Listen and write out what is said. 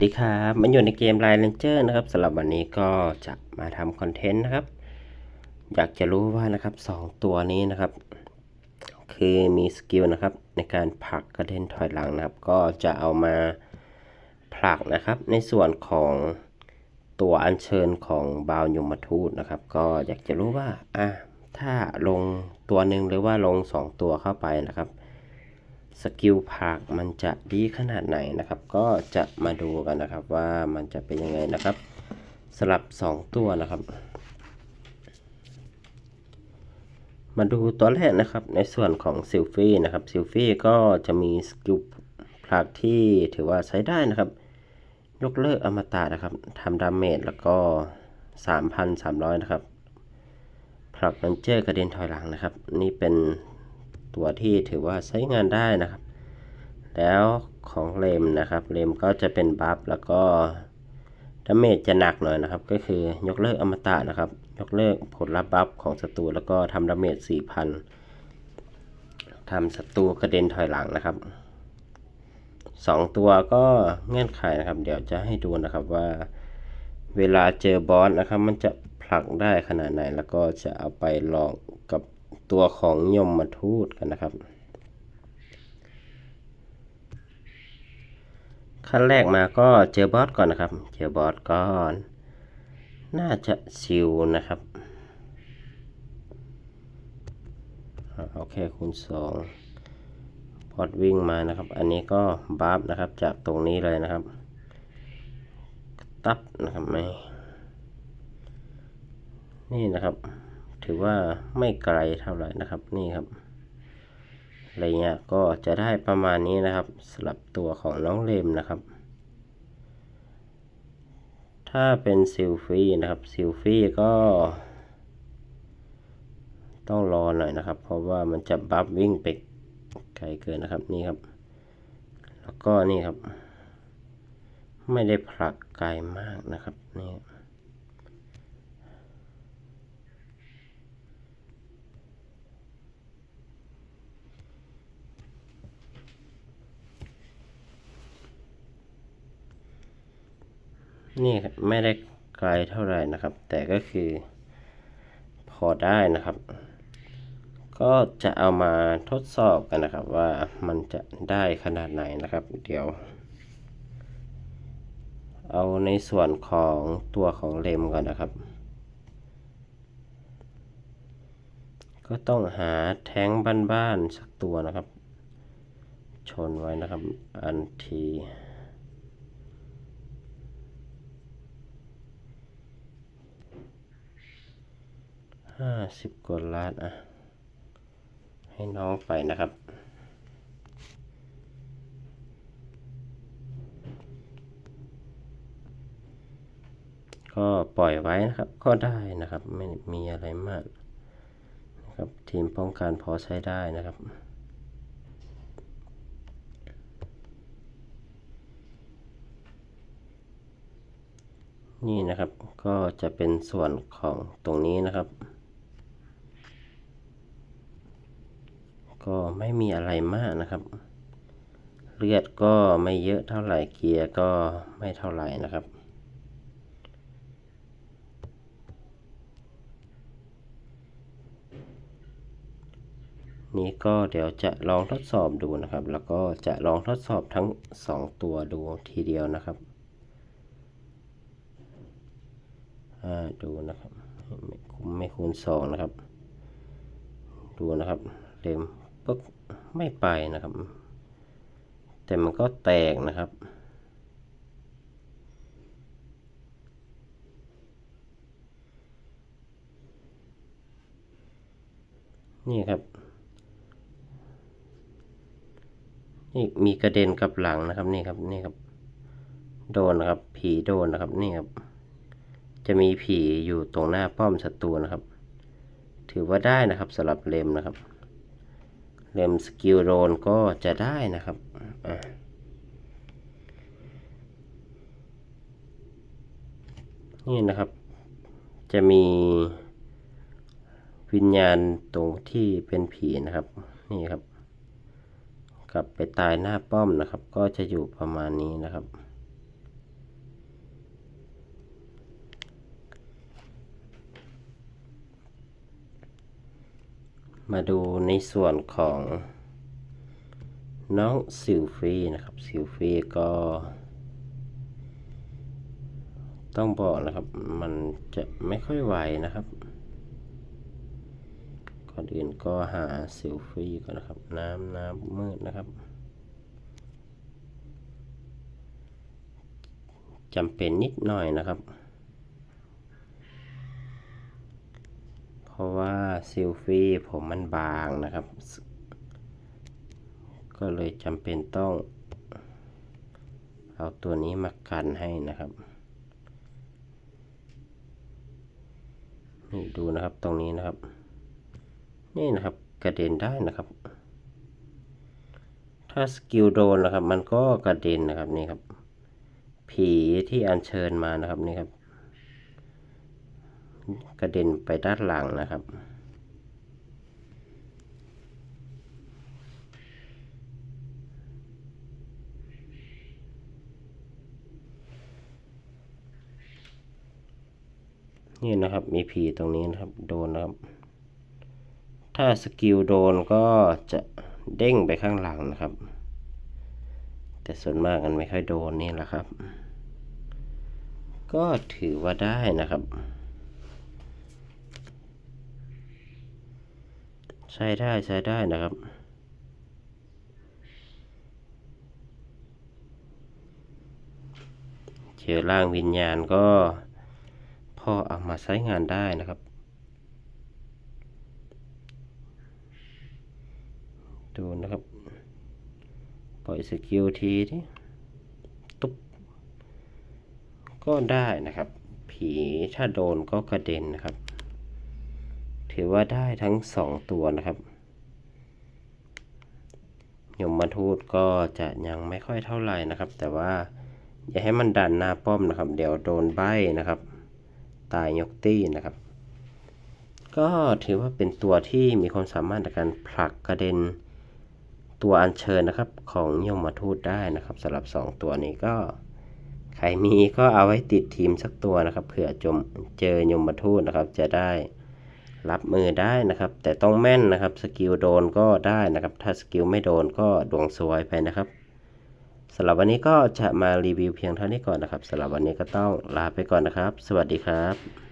สวัสดีครับมันอยู่ในเกม Line Ranger นะครับสำหรับวันนี้ก็จะมาทำคอนเทนต์นะครับ อยากจะรู้ว่านะครับสองตัวนี้นะครับ คือมีสกิลนะครับ ในการผลักกระเด็นถอยหลังนะครับ ก็จะเอามาผลักนะครับ ในส่วนของตัวอัญเชิญของบาวยมทูตนะครับ ก็อยากจะรู้ว่าอะถ้าลงตัวหนึ่งหรือว่าลงสองตัวเข้าไปนะครับ สกิลผักมันจะดีขนาดไหนนะครับ ก็จะมาดูกันนะครับว่ามันจะเป็นยังไงนะครับ สลับ 2 ตัวนะครับ มาดูตัวแรกนะครับในส่วนของซิลฟี่นะครับซิลฟี่ก็จะมีสกิลผลักที่ถือว่าใช้ได้นะครับ ยกเลิกอมตะนะครับทำดาเมจแล้วก็ 3,300 นะครับผลักมันเจอร์กระเด็นถอยหลังนะครับ นี่เป็น ตัวที่ถือว่าใช้งานได้นะครับ แล้วของเลมนะครับเลมก็จะเป็นบัฟแล้วก็ดาเมจจะหนักหน่อยนะครับ ก็คือยกเลิกอมตะนะครับ ยกเลิกผลลัพธ์บัฟของศัตรูแล้วก็ทำดาเมจ4,000ทำศัตรูกระเด็นถอยหลังนะครับสองตัวก็เงื่อนไขนะครับ เดี๋ยวจะให้ดูนะครับว่า เวลาเจอบอสนะครับ มันจะผลักได้ขนาดไหน แล้วก็จะเอาไปลองกับ ตัวของยมมาทูตกันนะครับ ขั้นแรกมาก็เจอบอสก่อนนะครับ เจอบอสก่อน น่าจะชิวนะครับโอเคคูณสองพอดวิ่งมานะครับ อันนี้ก็บัฟนะครับจากตรงนี้เลยนะครับ ตับนะครับไม่นี่นะครับ ถือว่าไม่ไกลเท่าไหร่นะครับนี่ครับอะไรเงี้ยก็จะได้ประมาณนี้นะครับสำหรับตัวของน้องเลมนะครับ ถ้าเป็นซิลฟี่นะครับซิลฟี่ก็ ต้องรอหน่อยนะครับ เพราะว่ามันจะบัฟวิ่งไปไกลเกินนะครับนี่ครับ แล้วก็นี่ครับ ไม่ได้ผลักไกลมากนะครับนี่ นี่ครับไม่ได้ไกลเท่าไหร่นะครับ แต่ก็คือพอได้นะครับ ก็จะเอามาทดสอบกันนะครับ ว่ามันจะได้ขนาดไหนนะครับ เดี๋ยว เอาในส่วนของตัวของเลมก่อนนะครับ ก็ต้องหาแท้งบ้านๆสักตัวนะครับ ชนไว้นะครับ อันที ห้าสิบกว่าล้านอะ ให้น้องไปนะครับ ก็ปล่อยไว้นะครับ ก็ได้นะครับ ไม่มีอะไรมากนะครับ ทีมป้องกันพอใช้ได้นะครับนี่นะครับก็จะเป็นส่วนของตรงนี้นะครับ ก็ ไม่มีอะไรมากนะครับ เลือดก็ไม่เยอะเท่าไหร่เกียร์ก็ไม่เท่าไหร่นะครับนี่ก็เดี๋ยวจะลองทดสอบดูนะครับ แล้วก็จะลองทดสอบทั้ง 2 ตัวดูทีเดียวนะครับดูนะครับ ไม่คูณไม่คูณสองนะครับ ดูนะครับเต็ม ปึ๊กไม่ไปนะครับ แต่มันก็แตกนะครับ นี่ครับ นี่มีกระเด็นกับหลังนะครับนี่ครับนี่ครับ โดนนะครับ ผีโดนนะครับนี่ครับ จะมีผีอยู่ตรงหน้าป้อมศัตรูนะครับ ถือว่าได้นะครับสำหรับเลมนะครับ เลมสกิลโดนก็จะได้นะครับนี่นะครับ จะมีวิญญาณตรงที่เป็นผีนะครับ นี่ครับ กลับไปตายหน้าป้อมนะครับ ก็จะอยู่ประมาณนี้นะครับ มาดูในส่วนของน้องซิลฟีนะครับซิลฟีก็ ต้องบอกนะครับ มันจะไม่ค่อยไหวนะครับก่อนอื่นก็หาซิลฟีก่อนนะครับ น้ำน้ำมืดนะครับจำเป็นนิดหน่อยนะครับ เพราะว่า ซิลฟีผมมันบางนะครับ ก็เลยจำเป็นต้อง เอาตัวนี้มากันให้นะครับนี่ดูนะครับตรงนี้นะครับ นี่นะครับกระเด็นได้นะครับ ถ้าสกิลโดนนะครับ มันก็กระเด็นนะครับนี่ครับ ผีที่อัญเชิญมานะครับนี่ครับ กระเด็นไปด้านหลังนะครับ นี่นะครับมีผีตรงนี้นะครับโดนนะครับ ถ้าสกิลโดนก็จะเด้งไปข้างหลังนะครับ แต่ส่วนมากมันไม่ค่อยโดนนี่แหละครับ ก็ถือว่าได้นะครับ ใช้ได้ใช้ได้นะครับเชื้อร่างวิญญาณก็ พอเอามาใช้งานได้นะครับ ดูนะครับปล่อยสกิลทีที่ตุ๊บก็ได้นะครับ ผีถ้าโดนก็กระเด็นนะครับ ถือว่าได้ทั้งสองตัวนะครับยมมาทูตก็จะยังไม่ค่อยเท่าไหร่นะครับ แต่ว่าอย่าให้มันดันหน้าป้อมนะครับ เดี๋ยวโดนใบนะครับ ตายยกตี้นะครับ ก็ถือว่าเป็นตัวที่มีความสามารถในการผลักกระเด็นตัวอัญเชิญนะครับ ของยมทูตได้นะครับสำหรับ 2 ตัวนี้ก็ใครมีก็เอาไว้ติดทีมสักตัวนะครับเผื่อจมเจอยมทูตนะครับ จะได้รับมือได้นะครับ แต่ต้องแม่นนะครับสกิลโดนก็ได้นะครับ ถ้าสกิลไม่โดนก็ดวงสวยไปนะครับ สำหรับวันนี้ก็จะมารีวิวเพียงเท่านี้ก่อนนะครับสำหรับวันนี้ก็ต้องลาไปก่อนนะครับ สวัสดีครับ